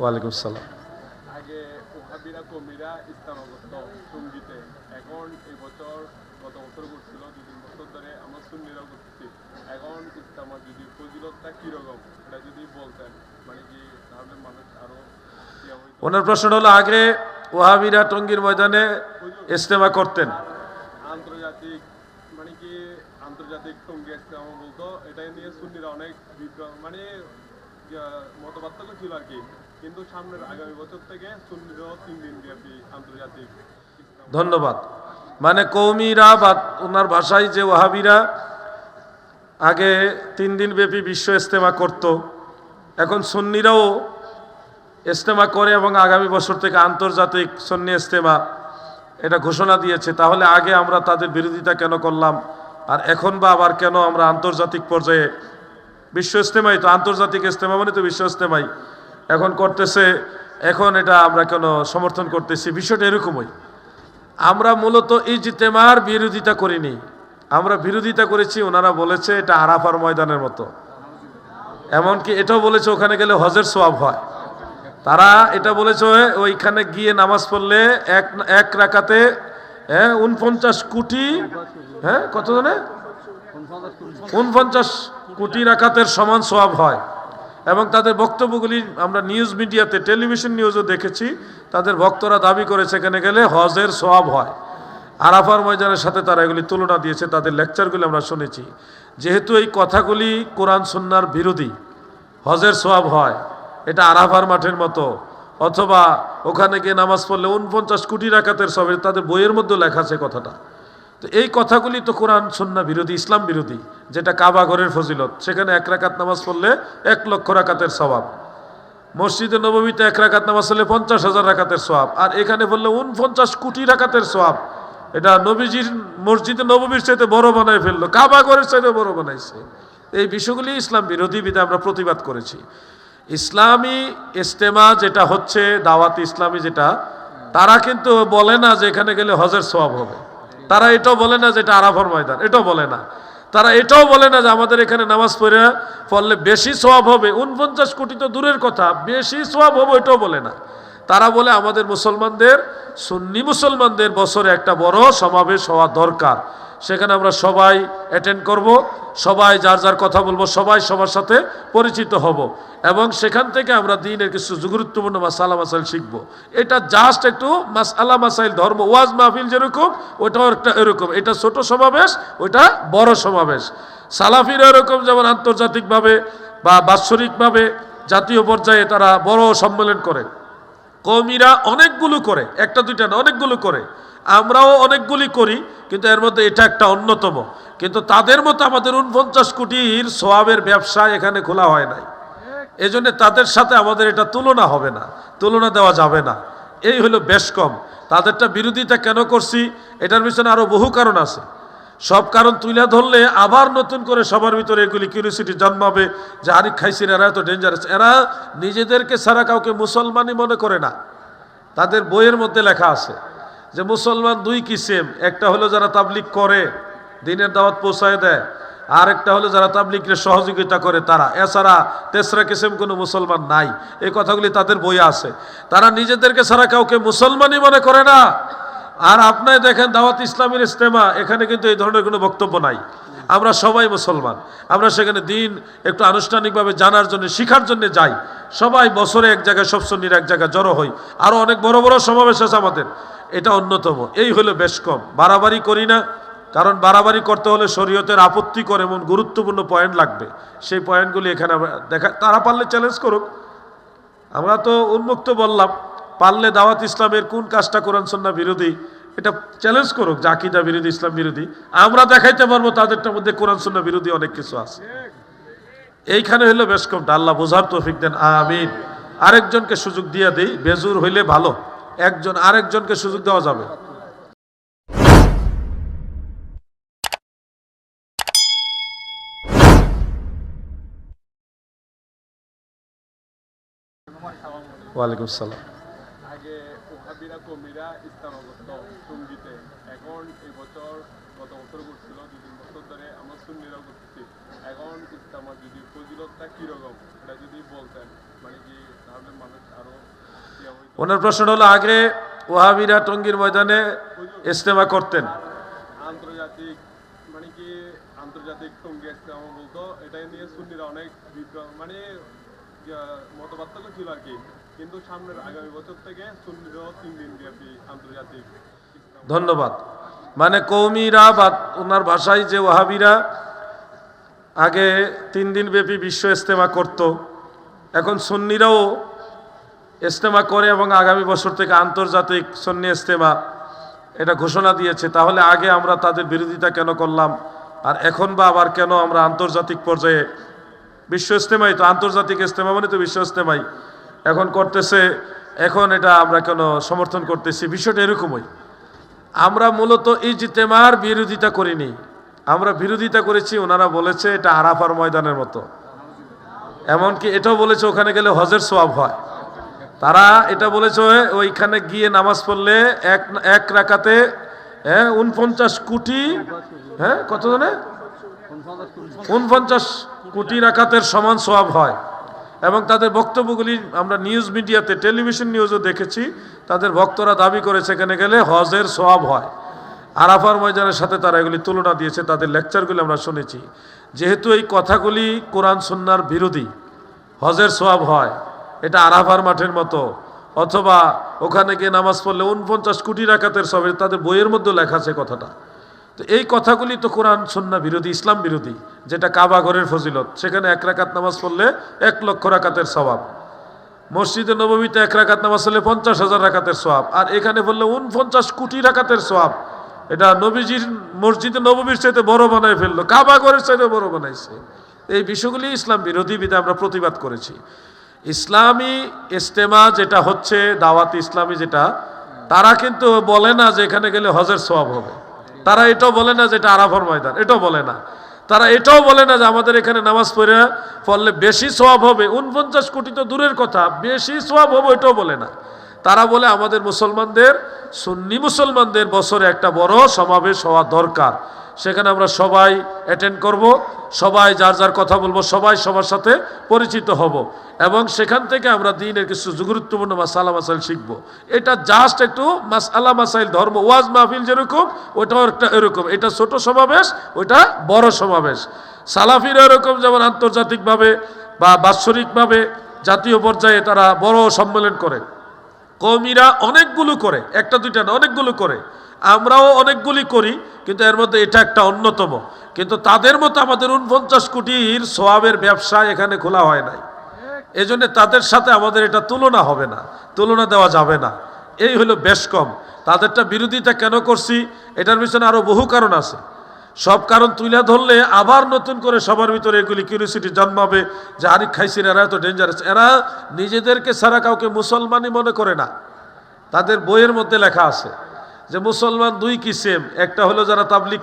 ওয়ালাইকুম সালাম। আগে ওহাবিরা কমিরা ইসলাম সঙ্গীতে এখন এই বছর গত বছর করছিল দু তিন বছর ধরে আমরা সুন্নিরাও করতেছি এখন ইসলামের যদি ফজিলতটা কীরকম এটা যদি বলতেন মানে কি তাহলে মানুষ আরও ইয়া ওনার প্রশ্ন হলো আগে ওহাবিরা টঙ্গীর ময়দানে ইস্তেমা করতেন। আন্তর্জাতিক মানে কি আন্তর্জাতিক সঙ্গী ইসলাম বলতো এটা নিয়ে সুন্নিরা অনেক মানে মতপার্থক্য ছিল আর কি। কিন্তু সামনের আগামী বছর থেকে সুন্নিরাও তিন দিন ব্যাপী আন্তর্জাতিক ধন্যবাদ। মানে কৌমিরা বা ওনার ভাষায় যে ওহাবিরা আগে তিন দিন ব্যাপী বিশ্ব ইস্তেমা করত, এখন সুন্নিরাও ইস্তেমা করে এবং আগামী বছর থেকে আন্তর্জাতিক সন্নি ইস্তেমা এটা ঘোষণা দিয়েছে। তাহলে আগে আমরা তাদের বিরোধিতা কেন করলাম? আর এখন বা আবার কেন আমরা আন্তর্জাতিক পর্যায়ে বিশ্ব ইস্তেমাই তো আন্তর্জাতিক ইস্তেমা মানে তো বিশ্ব ইস্তেমাই এখন করতেছে, এখন এটা আমরা কেন সমর্থন করতেছি? বিষয়টা এরকমই। আমরা মূলত ইজতেমার বিরোধিতা করিনি। আমরা বিরোধিতা করেছি, ওনারা বলেছে এটা আরাফার ময়দানের মতো। এমনকি এটাও বলেছে ওখানে গেলে হজের সোয়াব হয়। তারা এটা বলেছে, ওইখানে গিয়ে নামাজ পড়লে এক এক রাকাতে হ্যাঁ উনপঞ্চাশ কোটি হ্যাঁ কত জনে? উনপঞ্চাশ কোটি রাকাতের সমান সোয়াব হয়। এবং তাদের বক্তব্যগুলি আমরা নিউজ মিডিয়াতে টেলিভিশন নিউজও দেখেছি। তাদের ভক্তরা দাবি করে সেখানে গেলে হজের সোয়াব হয়। আরাফার ময়দানের সাথে তারা এগুলি তুলনা দিয়েছে, তাদের লেকচারগুলি আমরা শুনেছি। যেহেতু এই কথাগুলি কোরআন সুন্নার বিরোধী, হজের সোয়াব হয়, এটা আরাফার মাঠের মতো। অথবা ওখানে গিয়ে নামাজ পড়লে উনপঞ্চাশ কোটি রাকাতের সবে তাদের বইয়ের মধ্যে লেখা আছে কথাটা। তো এই কথাগুলি তো কোরআন সন্না বিরোধী, ইসলাম বিরোধী, যেটা কাবা ঘরের ফজিলত। সেখানে এক রাকাত নামাজ পড়লে এক লক্ষ রাকাতের স্বভাব মসজিদে নবমীতে এক রাকাত নামাজ পড়লে পঞ্চাশ হাজার রাকাতের সোয়াব আর এখানে বললে উনপঞ্চাশ কোটি রাকাতের সোয়াব এটা নবীজির মসজিদে নবমীর চাইতে বড় বানায় ফেলল, কাবা ঘরের চাইতে বড় বানাইছে। এই বিষয়গুলি ইসলাম বিরোধী বিধে আমরা প্রতিবাদ করেছি। ইসলামী ইস্তেমা যেটা হচ্ছে, দাওয়াত ইসলামী যেটা, তারা কিন্তু বলে না যে এখানে গেলে হজের সোয়াব হবে। তারা এটাও বলে না যে এটা আরাফর ময়দান, এটাও বলে না। তারা এটাও বলে না যে আমাদের এখানে নামাজ পড়ে পড়লে বেশি সোয়াব হবে। উনপঞ্চাশ কোটি তো দূরের কথা, বেশি সোয়াব হবে এটাও বলে না। তারা বলে আমাদের মুসলমানদের, সুন্নি মুসলমানদের বছরে একটা বড় সমাবেশ হওয়া দরকার। সেখানে আমরা সবাই অ্যাটেন্ড করব, সবাই যার যার কথা বলব, সবাই সবার সাথে পরিচিত হব এবং সেখান থেকে আমরা দিনের কিছু গুরুত্বপূর্ণ মাসালা মাসাইল শিখব। এটা জাস্ট একটু মাসালা মাসাইল, ধর্ম, ওয়াজ মাহফিল যেরকম, ওটাও একটা এরকম। এটা ছোট সমাবেশ ওইটা বড় সমাবেশ। সালাফির এরকম যেমন আন্তর্জাতিকভাবে বা বাৎসরিকভাবে জাতীয় পর্যায়ে তারা বড় সম্মেলন করে। কৌমিরা অনেকগুলো করে, একটা দুইটা না, অনেকগুলো করে। আমরাও অনেকগুলি করি, কিন্তু এর মধ্যে এটা একটা অন্যতম। কিন্তু তাদের মতো আমাদের উনপঞ্চাশ কোটির সোয়াবের ব্যবসা এখানে খোলা হয় নাই। এই জন্য তাদের সাথে আমাদের এটা তুলনা হবে না, তুলনা দেওয়া যাবে না। এই হলো বেশ কম। তাদেরটা বিরোধিতা কেন করছি, এটার পিছনে আরও বহু কারণ আছে। সব কারণ তুলে ধরলে আবার নতুন করে সবার ভিতরে এগুলি কিউরিসিটি জন্মাবে যে আরিক খাইসির এরা এত ডেঞ্জারাস এরা নিজেদেরকে ছাড়া কাউকে মুসলমানই মনে করে না। তাদের বইয়ের মধ্যে লেখা আছে যে মুসলমান দুই কিসেম, একটা হলো যারা তাবলিক করে, দিনের দাওয়াত পৌঁছায় দেয়, আর একটা হলো যারা তাবলিককে সহযোগিতা করে তারা। এছাড়া তেসরা কিসেম কোনো মুসলমান নাই। এই কথাগুলি তাদের বইয়ে আছে। তারা নিজেদেরকে ছাড়া কাউকে মুসলমানই মনে করে না। আর আপনি দেখেন দাওয়াত ইসলামের ইস্তেমা এখানে কিন্তু এই ধরনের কোনো বক্তব্য নাই। আমরা সবাই মুসলমান। আমরা সেখানে দিন একটু আনুষ্ঠানিকভাবে জানার জন্য, শিখার জন্য যাই। সবাই বছরে এক জায়গায়, সব শ্রেণির এক জায়গায় জড়ো হই। আরও অনেক বড় বড় সমাবেশ আছে আমাদের। এটা অন্যতম। এই হলো বেশ কম। বাড়াবাড়ি করি না, কারণ বাড়াবাড়ি করতে হলে শরীয়তের আপত্তিকর এমন গুরুত্বপূর্ণ পয়েন্ট লাগবে। সেই পয়েন্টগুলি এখানে দেখা তারা পারলে চ্যালেঞ্জ করুক। আমরা তো উন্মুক্ত বললাম, পারলে দাওয়াত ইসলামের কোন কাজটা কোরআন সন্না বিরোধী? এটা চ্যালেঞ্জ করুক জাকিদা বিরোধী, ইসলাম বিরোধী। আমরা দেখাইতে পারব তাদেরটার মধ্যে কোরআন সন্না বিরোধী অনেক কিছু আছে। এইখানে হইল বেশ কমটা। আল্লাহ বোঝার তৌফিক দেন। আমিন। আরেকজনকে সুযোগ দিয়ে দেই। বেজুর হইলে ভালো। একজন আরেকজনকে সুযোগ দেওয়া যাবে। ওয়ালাইকুম সালাম আগে ওহাবিরা কমিরা এখন এই বছর গত বছর করছিল দু তিন বছর ধরে আমরা সুন্নিরাও করতেছি। এখন ইসলামের যদি ফজিলতটা কীরকম এটা যদি বলতেন মানে কি তাহলে মানুষ আরও ইয়া ওনার প্রশ্ন হলো আগে ওহাবিরা টঙ্গীর ময়দানে ইস্তেমা করতেন। আন্তর্জাতিক মানে কি আন্তর্জাতিক টঙ্গি ইস্তেমা বলতো এটা নিয়ে সুন্নিরা অনেক মানে মতপার্থক্য ছিল আর কি। কিন্তু সামনের আগামী বছর থেকে সুন্নিরাও তিন দিন ব্যাপী আন্তর্জাতিক ধন্যবাদ। মানে কৌমিরা বা ওনার ভাষায় যে ওহাবিরা আগে তিন দিন ব্যাপী বিশ্ব ইস্তেমা করত, এখন সুন্নিরাও ইস্তেমা করে এবং আগামী বছর থেকে আন্তর্জাতিক সন্নি ইস্তেমা এটা ঘোষণা দিয়েছে। তাহলে আগে আমরা তাদের বিরোধিতা কেন করলাম? আর এখন বা আবার কেন আমরা আন্তর্জাতিক পর্যায়ে বিশ্ব ইস্তেমাই তো আন্তর্জাতিক ইস্তেমা মানে তো বিশ্ব ইস্তেমাই এখন করতেছে, এখন এটা আমরা কেন সমর্থন করতেছি? বিষয়টা এরকমই। আমরা মূলত ইজতেমার বিরোধিতা করিনি। আমরা বিরোধিতা করেছি, ওনারা বলেছে এটা আরাফার ময়দানের মতো। এমনকি এটাও বলেছে ওখানে গেলে হজের সোয়াব হয়। তারা এটা বলেছে, ওইখানে গিয়ে নামাজ পড়লে এক এক রাকাতে হ্যাঁ উনপঞ্চাশ কোটি হ্যাঁ কত জানে? উনপঞ্চাশ কোটি রাকাতের সমান সোয়াব হয়। এবং তাদের বক্তব্যগুলি আমরা নিউজ মিডিয়াতে, টেলিভিশন নিউজও দেখেছি। তাদের ভক্তরা দাবি করেছে, এখানে গেলে হজের সোয়াব হয়। আরাফার ময়দানের সাথে তারা এগুলি তুলনা দিয়েছে, তাদের লেকচারগুলি আমরা শুনেছি। যেহেতু এই কথাগুলি কোরআন সন্ন্যার বিরোধী, হজের সোয়াব হয়, এটা আরাফার মাঠের মতো, অথবা ওখানে গিয়ে নামাজ পড়লে উনপঞ্চাশ কোটি রাকাতের সব তাদের বইয়ের মধ্যে লেখা আছে কথাটা। তো এই কথাগুলি তো কোরআন, সন্না বিরোধী, ইসলাম বিরোধী, যেটা কাবা ঘরের ফজিলত। সেখানে এক রাকাত নামাজ পড়লে এক লক্ষ রাকাতের স্বভাব মসজিদে নবমীতে এক রাকাত নামাজ পড়লে পঞ্চাশ হাজার রাকাতের সোয়াব আর এখানে বললে উনপঞ্চাশ কোটি রাকাতের সোয়াব এটা নবীজির মসজিদে নবমীর চাইতে বড় বানায় ফেলল, কাবা ঘরের চাইতে বড় বানাইছে। এই বিষয়গুলি ইসলাম বিরোধী বিধে আমরা প্রতিবাদ করেছি। ইসলামী ইস্তেমা যেটা হচ্ছে, দাওয়াত ইসলামী যেটা, তারা কিন্তু বলে না যে এখানে গেলে হজের সোয়াব হবে। তারা এটাও বলে না যে এটা আরাফার ময়দান, এটাও বলে না। তারা এটাও বলে না যে আমাদের এখানে নামাজ পড়ে পড়লে বেশি সোয়াব হবে। উনপঞ্চাশ কোটি তো দূরের কথা, বেশি সোয়াব হবে এটাও বলে না। তারা বলে আমাদের মুসলমানদের, সুন্নি মুসলমানদের বছরে একটা বড় সমাবেশ হওয়া দরকার। সেখানে আমরা সবাই অ্যাটেন্ড করব, সবাই যার যার কথা বলব, সবাই সবার সাথে পরিচিত হব। এবং সেখান থেকে আমরা দিনের কিছু গুরুত্বপূর্ণ মাসালা মাসাইল শিখব। এটা জাস্ট একটু মাসালা মাসাইল, ধর্ম, ওয়াজ মাহফিল যেরকম, ওটাও একটা এরকম। এটা ছোট সমাবেশ, ওটা বড় সমাবেশ। সালাফিরা এরকম যেমন আন্তর্জাতিকভাবে বা বাৎসরিকভাবে জাতীয় পর্যায়ে তারা বড় সম্মেলন করে। কৌমিরা অনেকগুলো করে, একটা দুইটা না, অনেকগুলো করে। আমরাও অনেকগুলি করি, কিন্তু এর মধ্যে এটা একটা অন্যতম। কিন্তু তাদের মতো আমাদের উনপঞ্চাশ কোটির সোয়াবের ব্যবসা এখানে খোলা হয় নাই। এই জন্য তাদের সাথে আমাদের এটা তুলনা হবে না, তুলনা দেওয়া যাবে না। এই হলো বেশ কম। তাদেরটা বিরোধিতা কেন করছি, এটার পিছনে আরও বহু কারণ আছে। সব কারণ তুলে ধরলে আবার নতুন করে সবার ভিতরে এগুলি কিউরিসিটি জন্মাবে যে আরিক খাইসির এরা এত ডেঞ্জারাস এরা নিজেদেরকে সারা কাউকে মুসলমানই মনে করে না। তাদের বইয়ের মধ্যে লেখা আছে যে মুসলমান দুই কিসেম, একটা হলো যারা তাবলিক